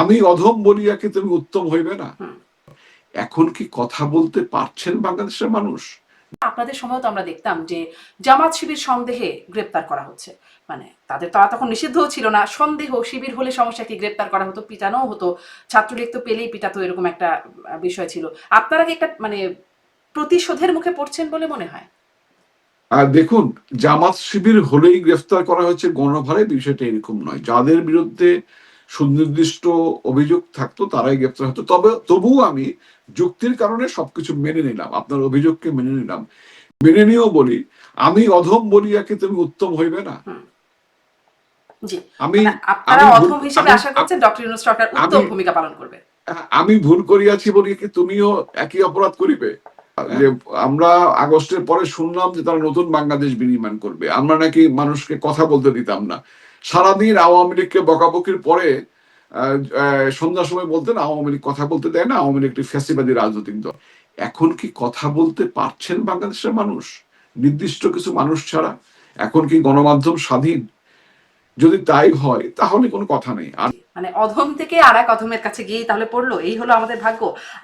আমি অধম বলিয়া কি তুমি উত্তম হইবে না? এখন কি কথা বলতে পারছেন বাংলাদেশের মানুষ? আপনাদের সময় তো আমরা দেখতাম যে জামাত শিবির সন্দেহে গ্রেপ্তার করা হচ্ছে। মানে তাদের তারা তখন নিষিদ্ধও ছিল না। সন্দেহ শিবির হলে সমস্যা কি? গ্রেপ্তার করা হতো পিটানোও হতো। ছাত্রলীগ তো পেলেই পিটাতো এরকম একটা বিষয় ছিল। আপনারা কি একটা মানে প্রতিশোধের মুখে পড়ছেন বলে মনে হয়? আর দেখুন জামাত শিবির হলেই গ্রেফতার করা হচ্ছে গণভারে বিষয়টা এরকম নয়। যাদের বিরুদ্ধে সুনির্দিষ্ট অভিযোগ থাকতো তারাই গ্রেফতার হতো। তবে তবুও আমি যুক্তির কারণে সবকিছু মেনে নিলাম আপনার অভিযোগকে মেনে নিলাম। মেনে নিয়েও বলি আমি অধম বলিয়া কি তুমি উত্তম হইবে না। আমি মানে আপনারা ভুল- অধম হিসেবে আশা করছেন ডক্টর ইউনুস সরকার উত্তম ভূমিকা পালন করবে। আমি ভুল করিয়াছি বলি কি তুমিও একই অপরাধ করিবে? যে আমরা আগস্টের পরে শুনলাম যে তারা নতুন বাংলাদেশ বিনির্মাণ করবে। আমরা নাকি মানুষকে কথা বলতে দিতাম না। সারাদিন আওয়ামী লীগকে বকাবকির পরে সন্ধ্যার সময় বলতেন আওয়ামী লীগ কথা বলতে দেয় না, আওয়ামী লীগ একটি ফ্যাসিবাদী রাজনৈতিক দল। এখন কি কথা বলতে পারছেন বাংলাদেশের মানুষ? নির্দিষ্ট কিছু মানুষ ছাড়া? এখন কি গণমাধ্যম স্বাধীন? যদি তাই হয়, তাহলে কোনো কথা নেই। মানে অধম থেকে আর এক অধমের কাছে গিয়ে তাহলে পড়ল, এই হলো আমাদের ভাগ্য।